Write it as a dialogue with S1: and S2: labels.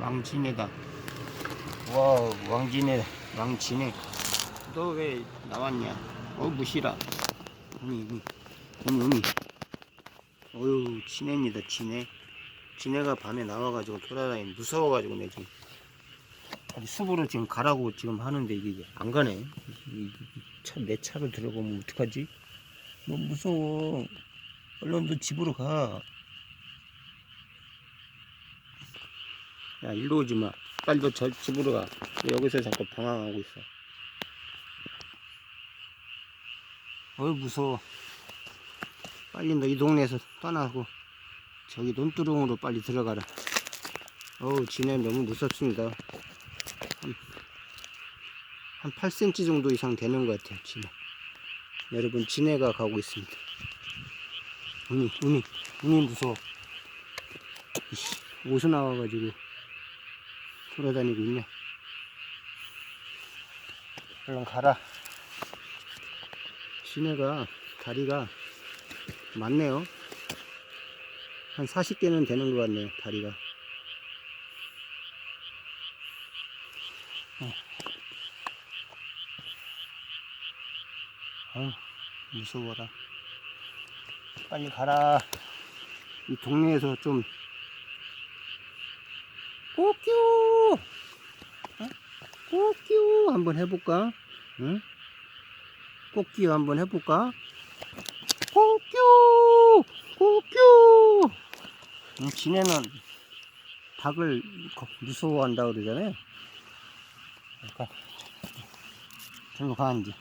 S1: 왕진해다. 와, 왕진해, 왕진해. 너 왜 나왔냐? 어, 무시라. 어미, 어미, 어미, 어미. 어휴, 진해입니다, 진해. 진해가 밤에 나와가지고 돌아다니 무서워가지고 내 지금 어디 숲으로 지금 가라고 지금 하는데 이게 안 가네. 차, 내 차로 들어가면 어떡하지? 너무 무서워. 얼른 너 집으로 가. 야, 일로 오지 마. 빨리 너 저 집으로 가. 왜 여기서 자꾸 방황하고 있어. 어이, 무서워. 빨리 너 이 동네에서 떠나고, 저기 논두렁으로 빨리 들어가라. 어우, 지네 너무 무섭습니다. 한, 한 8cm 정도 이상 되는 것 같아요, 지네. 여러분, 지네가 가고 있습니다. 우니, 우니, 우니 무서워. 이씨, 어디서 나와가지고. 돌아다니고 있냐? 얼른 가라. 시내가 다리가 많네요. 한 40개는 되는 것 같네요, 다리가. 어. 어, 무서워라. 빨리 가라. 이 동네에서 좀 꼬끼우 어? 꼬끼우 한번 해볼까? 응? 꼬끼우 한번 해볼까? 꼬끼우 꼬끼우 응, 지네는 닭을 거- 무서워한다 그러잖아요 그러니까 절로 가 이제